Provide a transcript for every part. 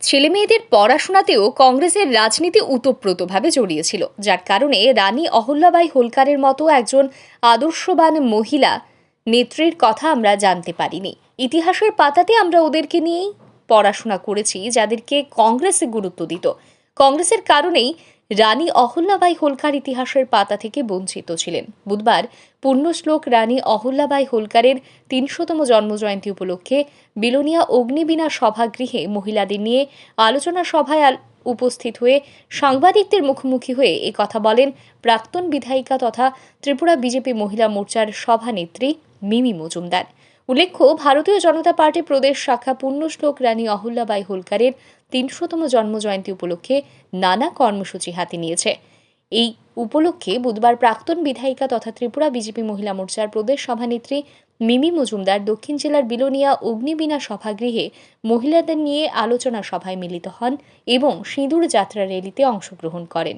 ছেলেমেয়েদের পড়াশোনাতেও কংগ্রেসের রাজনীতি ওতপ্রোতভাবে জড়িয়েছিল, যার কারণে রানী অহল্যাবাই হোলকারের মতো একজন আদর্শবান মহিলা নেত্রীর কথা আমরা জানতে পারিনি। ইতিহাসের পাতাতে আমরা ওদেরকে নিয়েই পড়াশোনা করেছি, যাদেরকে কংগ্রেসে গুরুত্ব দিত। কংগ্রেসের কারণেই রানী অহল্যাবাই হোলকার ইতিহাসের পাতা থেকে বঞ্চিত ছিলেন। বুধবার পুণ্যশ্লোক রানী অহল্যাবাই হোলকারের তিনশোতম জন্মজয়ন্তী উপলক্ষে বিলোনিয়া অগ্নিবীণা সভাগৃহে মহিলাদের নিয়ে আলোচনা সভায় উপস্থিত হয়ে সাংবাদিকদের মুখোমুখি হয়ে এ কথা বলেন প্রাক্তন বিধায়িকা তথা ত্রিপুরা বিজেপি মহিলা মোর্চার সভানেত্রী মিমি মজুমদার। উল্লেখ্য, ভারতীয় জনতা পার্টি প্রদেশ শাখা পুণ্যশ্লোক রানী অহল্যাবাই হোলকারের তিনশোতম জন্মজয়ন্তী উপলক্ষে নানা কর্মসূচি হাতে নিয়েছে। এই উপলক্ষে বুধবার প্রাক্তন বিধায়িকা তথা ত্রিপুরা বিজেপি মহিলা মোর্চার প্রদেশ সভানেত্রী মিমি মজুমদার দক্ষিণ জেলার বিলোনিয়া অগ্নিবীণা সভাগৃহে মহিলাদের নিয়ে আলোচনা সভায় মিলিত হন এবং সিঁদুর যাত্রা র্যালিতে অংশগ্রহণ করেন।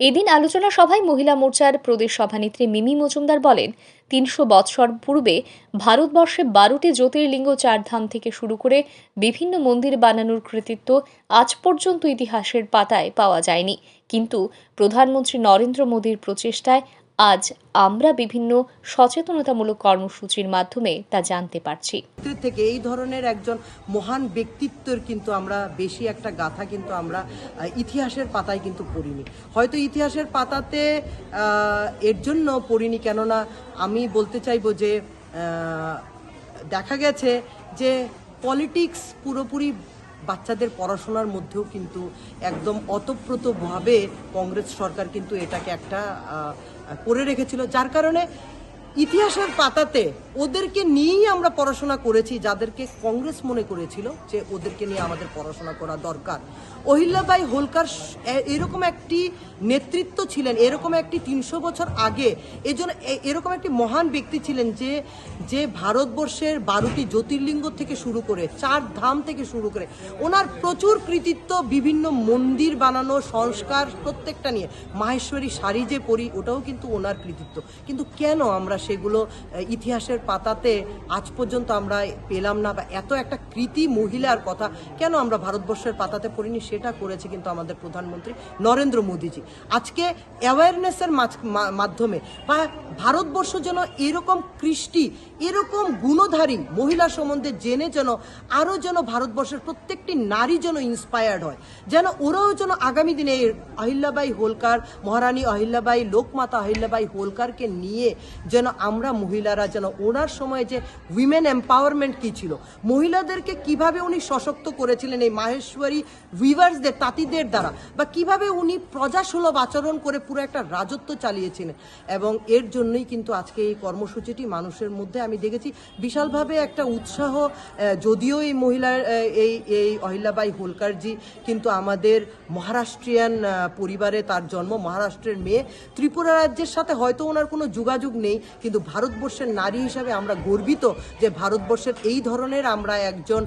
এদিন আলোচনা সভায় মহিলা মোর্চার প্রদেশ সভানেত্রী মিমি মজুমদার বলেন, তিনশো বৎসর পূর্বে ভারতবর্ষে বারোটি জ্যোতির্লিঙ্গ চারধাম থেকে শুরু করে বিভিন্ন মন্দির বানানোর কৃতিত্ব আজ পর্যন্ত ইতিহাসের পাতায় পাওয়া যায়নি। কিন্তু প্রধানমন্ত্রী নরেন্দ্র মোদীর প্রচেষ্টায় আজ আমরা বিভিন্ন সচেতনতামূলক কর্মসূচির মাধ্যমে তা জানতে পারছি। থেকে এই ধরনের একজন মহান ব্যক্তিত্বের কিন্তু আমরা বেশি একটা গাথা কিন্তু আমরা ইতিহাসের পাতায় কিন্তু পড়িনি। হয়তো ইতিহাসের পাতাতে এর জন্য পড়িনি কেননা আমি বলতে চাইব যে দেখা গেছে যে পলিটিক্স পুরোপুরি বাচ্চাদের পড়াশোনার মধ্যেও কিন্তু একদম অতপ্রতভাবে কংগ্রেস সরকার কিন্তু এটাকে একটা করে রেখেছিল যার কারণে ইতিহাসের পাতাতে ওদেরকে নিয়েই আমরা পড়াশোনা করেছি, যাদেরকে কংগ্রেস মনে করেছিল যে ওদেরকে নিয়ে আমাদের পড়াশোনা করা দরকার। অহিল্যাবাই হোলকার এরকম একটি নেতৃত্ব ছিলেন, এরকম একটি তিনশো বছর আগে এজন্য এরকম একটি মহান ব্যক্তি ছিলেন যে যে ভারতবর্ষের বারোটি জ্যোতির্লিঙ্গ থেকে শুরু করে, চার ধাম থেকে শুরু করে, ওনার প্রচুর কৃতিত্ব, বিভিন্ন মন্দির বানানো, সংস্কার প্রত্যেকটা নিয়ে। মাহেশ্বরী শাড়ি যে পরি, ওটাও কিন্তু ওনার কৃতিত্ব। কিন্তু কেন আমরা সেগুলো ইতিহাসের পাতাতে আজ পর্যন্ত আমরা পেলাম না বা এত একটা কৃতি মহিলার কথা। কেন আমরা ভারতবর্ষের পাতাতে পড়িনি? সেটা করেছে কিন্তু আমাদের প্রধানমন্ত্রী নরেন্দ্র মোদীজি। আজকে অ্যাওয়ারনেসের মাধ্যমে বা ভারতবর্ষ যেন এরকম কৃষ্টি, এরকম গুণধারী মহিলা সম্বন্ধে জেনে যেন আরও যেন ভারতবর্ষের প্রত্যেকটি নারী যেন ইন্সপায়ার্ড হয়। যেন ওরাও যেন আগামী দিনে অহিল্যাবাই হোলকার, মহারানী অহিল্যাবাই লোকমাতা অহিল্যাবাই হোলকারকে নিয়ে যেন আমরা মহিলারা যেন ওনার সময় যে উইমেন এম্পাওয়ারমেন্ট কি ছিল, মহিলাদেরকে কীভাবে উনি সশক্ত করেছিলেন এই মাহেশ্বরী উইভার্সদের তাঁতিদের দ্বারা, বা কীভাবে উনি প্রজাসুলভ আচরণ করে পুরো একটা রাজত্ব চালিয়েছিলেন, এবং এর জন্যই কিন্তু আজকে এই কর্মসূচিটি মানুষের মধ্যে আমি দেখেছি। বিশালভাবে একটা উৎসাহ যদিও এই মহিলার এই এই অহিল্যাবাই হোলকারজি কিন্তু আমাদের মহারাষ্ট্রিয়ান পরিবারে তার জন্ম, মহারাষ্ট্রের মেয়ে। ত্রিপুরা রাজ্যের সাথে হয়তো ওনার কোনো যোগাযোগ নেই কিন্তু ভারতবর্ষের নারী হিসাবে আমরা গর্বিত যে ভারতবর্ষের এই ধরনের আমরা একজন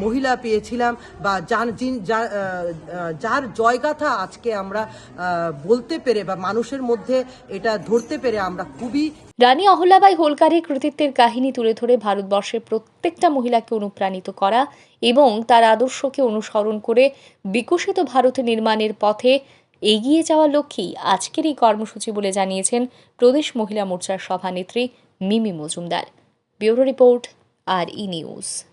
মহিলা পেয়েছিলাম বা যার যিনি- যার জয়গাথা আজকে আমরা বলতে পেরে বা মানুষের মধ্যে এটা ধরতে পেরে আমরা খুবই রানী অহল্যাবাই হোলকারের কৃতিত্বের কাহিনী তুলে ধরে ভারতবর্ষের প্রত্যেকটা মহিলাকে অনুপ্রাণিত করা এবং তার আদর্শকে অনুসরণ করে বিকশিত ভারত নির্মাণের পথে এগিয়ে যাওয়ার লক্ষ্যেই আজকের এই কর্মসূচি বলে জানিয়েছেন প্রদেশ মহিলা মোর্চার সভানেত্রী Mimi Majumdar. Bureau report R E news.